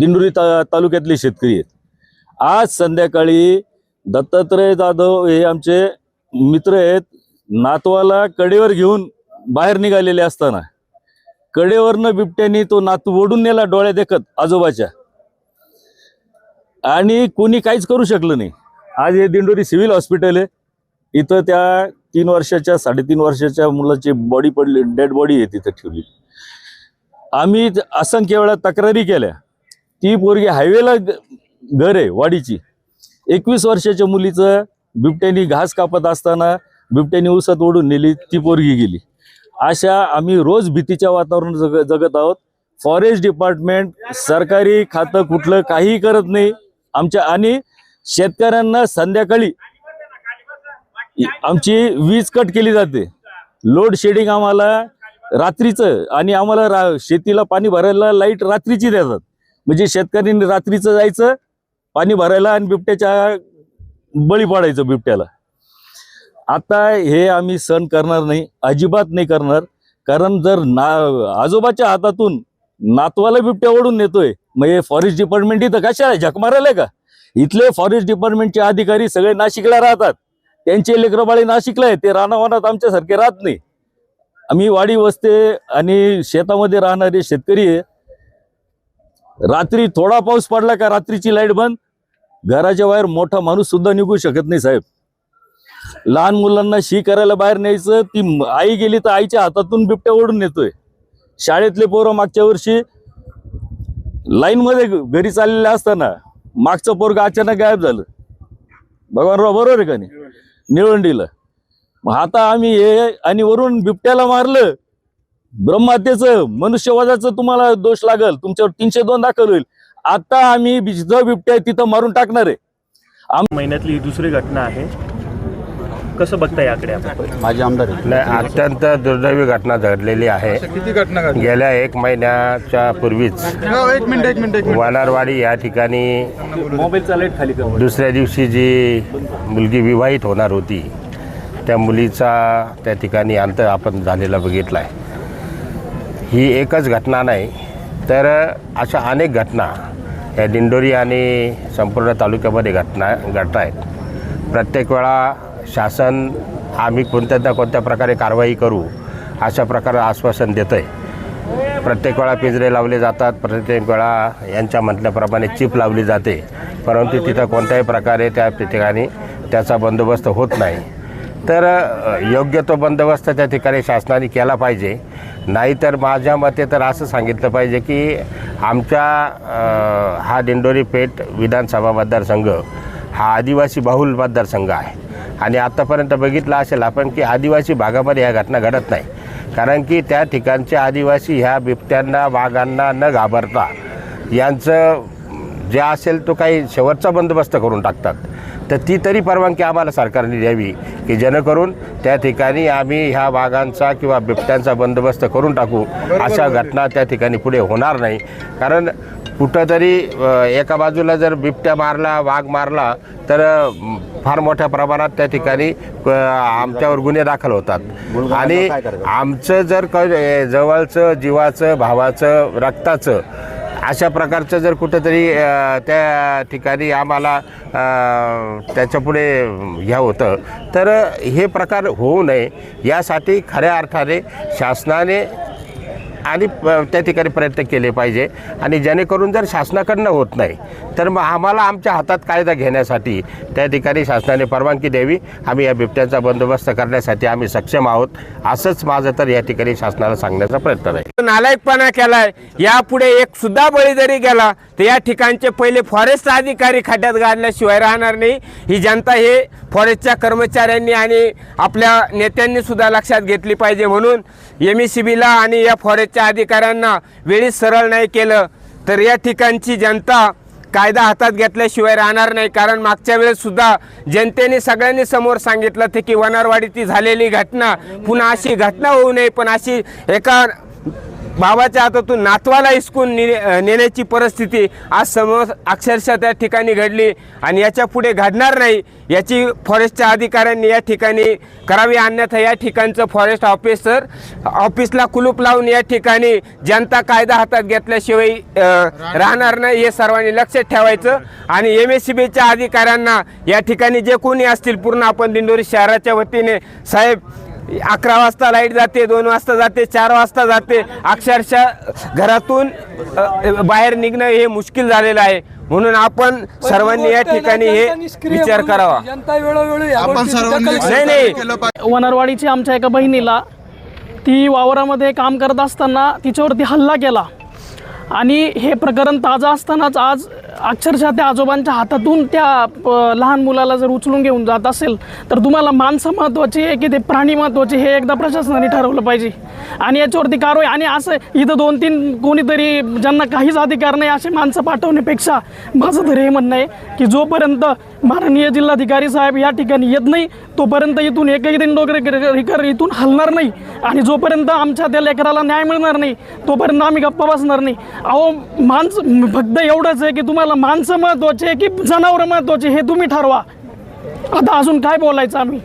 दिंडोरी ता तालुक्यातले शेतकरी आहेत. आज संध्याकाळी दत्तात्रय जाधव हे आमचे मित्र आहेत. नातवाला कडेवर घेऊन बाहेर निघालेले असताना कडेवरनं बिबट्यानी तो नातू ओढून नेला डोळ्या देखत आजोबाच्या. आणि कोणी काहीच करू शकलं नाही. आज हे दिंडोरी सिव्हिल हॉस्पिटल आहे. इथं त्या तीन वर्षाच्या साडेतीन वर्षाच्या मुलाची बॉडी पडली डेड बॉडी आहे तिथं ठेवली. आम्ही असंख्य वेळा तक्रारी केल्या. ती पोरगी हायवेला घर आहे वाडीची. एकवीस वर्षाच्या मुलीचं बिबट्यानी घास कापत असताना बिबट्यानी उसत ओढून नेली ती पोरगी गेली. अशा आम्ही रोज भीतीच्या वातावरण जग जगत आहोत. फॉरेस्ट डिपार्टमेंट सरकारी खातं कुठलं काहीही करत नाही. आमच्या आणि शेतकऱ्यांना संध्याकाळी आमची वीज कट केली जाते. लोड शेडिंग आम्हाला रात्रीचं आणि आम्हाला रा शेतीला पाणी भरायला लाइट रात्रीची देतात. म्हणजे शेतकऱ्यांनी रात्रीचं जायचं पाणी भरायला आणि बिबट्याच्या बळी पडायचं बिबट्याला. आता हे आम्ही सण करणार नाही अजिबात नाही करणार. कारण जर ना आजोबाच्या हातातून नातवाला बिबट्या ओढून नेतोय मग हे फॉरेस्ट डिपार्टमेंट इथं कशा झक मारायला का? इथले फॉरेस्ट डिपार्टमेंटचे अधिकारी सगळे नाशिकला राहतात. त्यांचे लेकरबाळी नाशिकला आहे ते रानावनात आमच्यासारखे राहत नाही. आम्ही वाडी वस्ते आणि शेतामध्ये राहणारे शेतकरी आहे. रात्री थोडा पाऊस पडला का रात्रीची लाइट बंद? घराच्या बाहेर मोठा माणूस सुद्धा निघू शकत नाही साहेब. लहान मुलांना शी करायला बाहेर न्यायचं ती आई गेली तर आईच्या हातातून बिबट्या ओढून नेतोय. शाळेतले पोरं मागच्या वर्षी लाईन मध्ये घरी चाललेले असताना मागचं पोरग अचानक गायब झालं. भगवानराव बरोबर आहे का नाही? निळवंडीला. मग आता आम्ही हे आणि वरून बिबट्याला मारलं. ब्रह्महत्येचं मनुष्यवादाचं तुम्हाला दोष लागल. तुमच्यावर तीनशे दोन दाखल होईल. आता आम्ही जिथं बिबट्या तिथं मारून टाकणार आहे. महिन्यातली ही दुसरी घटना आहे. कसं बघता याकडे आपण? माझे आमदार आहेत. नाही अत्यंत दुर्दैवी घटना घडलेली आहे. किती घटना घडली गेल्या एक महिन्याच्या पूर्वीच हो, एक मिनिट एक मिनिट एक मिनिट. वानारवाडी या ठिकाणी मोबाईलचा लाइट खाली कर दुसऱ्या दिवशी जी मुलगी विवाहित होणार होती त्या मुलीचा त्या ठिकाणी अंत आपण झालेला बघितला आहे ही एकच घटना नाही तर अशा अनेक घटना या दिंडोरी आणि संपूर्ण तालुक्यामध्ये घटना घडत आहेत प्रत्येक वेळा शासन आम्ही कोणत्या ना कोणत्या प्रकारे कारवाई करू अशा प्रकारे आश्वासन देतं आहे प्रत्येक वेळा पिंजरे लावले जातात प्रत्येक वेळा यांच्या म्हटल्याप्रमाणे चिप लावली जाते. परंतु तिथं कोणत्याही प्रकारे त्या ठिकाणी त्याचा बंदोबस्त होत नाही. तर योग्य तो बंदोबस्त त्या ठिकाणी शासनाने केला पाहिजे. नाहीतर माझ्या मते तर असं सांगितलं पाहिजे की आमच्या हा दिंडोरी पेठ विधानसभा मतदारसंघ हा आदिवासी बहुल मतदारसंघ आहे. आणि आत्तापर्यंत बघितलं असेल आपण की आदिवासी भागामध्ये ह्या घटना घडत नाही. कारण की त्या ठिकाणचे आदिवासी ह्या बिबट्यांना वाघांना न घाबरता यांचं जे असेल तो काही शेवटचा बंदोबस्त करून टाकतात. तर ती तरी परवानगी आम्हाला सरकारने द्यावी की जेणेकरून त्या ठिकाणी आम्ही ह्या वाघांचा किंवा बिबट्यांचा बंदोबस्त करून टाकू. अशा घटना त्या ठिकाणी पुढे होणार नाही. कारण कुठंतरी एका बाजूला जर बिबट्या मारला वाघ मारला तर फार मोठ्या प्रमाणात त्या ठिकाणी आमच्यावर गुन्हे दाखल होतात. आणि आमचं जर क जवळचं जीवाचं भावाचं रक्ताचं अशा प्रकारचं जर कुठंतरी त्या ठिकाणी आम्हाला त्याच्यापुढे ह्या होतं तर हे प्रकार होऊ नये. यासाठी खऱ्या अर्थाने शासनाने आणि त्या ठिकाणी प्रयत्न केले पाहिजे. आणि जेणेकरून जर शासनाकडनं होत नाही तर मग आम्हाला आमच्या हातात कायदा घेण्यासाठी त्या ठिकाणी शासनाने परवानगी द्यावी. आम्ही या बिबट्यांचा बंदोबस्त करण्यासाठी आम्ही सक्षम आहोत. असंच माझं तर या ठिकाणी शासनाला सांगण्याचा प्रयत्न आहे. नालायकपणा केलाय. यापुढे एक सुद्धा बळी जरी गेला तर या ठिकाणचे पहिले फॉरेस्ट अधिकारी खड्ड्यात गाडल्याशिवाय राहणार नाही. ही जनता हे फॉरेस्टच्या कर्मचाऱ्यांनी आणि आपल्या नेत्यांनी सुद्धा लक्षात घेतली पाहिजे म्हणून एम सी बीला आणि या फॉरेस्ट फॉरेस्टच्या अधिकाऱ्यांना वेळीच सरळ नाही केलं तर या ठिकाणची जनता कायदा हातात घेतल्याशिवाय राहणार नाही. कारण मागच्या वेळेस सुद्धा जनतेने सगळ्यांनी समोर सांगितलं ते की वनारवाडीची झालेली घटना पुन्हा अशी घटना होऊ नये पण अशी एका बाबाच्या हातातून नातवाला हिसकून ने नेण्याची परिस्थिती आज समोर अक्षरशः त्या ठिकाणी घडली आणि याच्यापुढे घडणार नाही याची फॉरेस्टच्या अधिकाऱ्यांनी या ठिकाणी करावी अन्यथा या ठिकाणचं फॉरेस्ट ऑफिसर ऑफिसला कुलूप लावून या ठिकाणी जनता कायदा हातात घेतल्याशिवाय राहणार नाही हे सर्वांनी लक्षात ठेवायचं. आणि एम एस सी बीच्या अधिकाऱ्यांना या ठिकाणी जे कोणी असतील पूर्ण आपण दिंडोरी शहराच्या वतीने साहेब अकरा वाजता लाइट जाते दोन वाजता जाते चार वाजता जाते. अक्षरशः घरातून बाहेर निघणं हे मुश्किल झालेलं आहे. म्हणून आपण सर्वांनी या ठिकाणी हे विचार करावा. जनता वेळोवेळी या आपण सर्वांनी नाही, नाही. वनरवाडीची आमच्या एका बहिणीला ती वावरामध्ये काम करत असताना तिच्यावरती हल्ला केला. आणि हे प्रकरण ताजं असतानाच आज अक्षरशः त्या आजोबांच्या हातातून त्या प- लहान मुलाला जर उचलून घेऊन जात असेल तर तुम्हाला माणसं महत्त्वाची आहे की ते प्राणी महत्त्वाचे हे एकदा प्रशासनाने ठरवलं पाहिजे. आणि याच्यावरती कारवाई आणि असं इथं दोन तीन कोणीतरी ज्यांना काहीच अधिकार नाही असे माणसं पाठवण्यापेक्षा माझं तर हे म्हणणं आहे की जोपर्यंत माननीय जिल्हाधिकारी साहेब या ठिकाणी येत नाही तोपर्यंत इथून एकही दिन डोकर इथून हलणार नाही. आणि जोपर्यंत आमच्या त्या लेकराला न्याय मिळणार नाही तोपर्यंत आम्ही गप्पा बसणार नाही. अहो माणसं फक्त एवढंच आहे की तुम्हाला माणसं महत्त्वाचे की जनावरं महत्त्वाचे हे तुम्ही ठरवा. आता अजून काय बोलायचं आम्ही?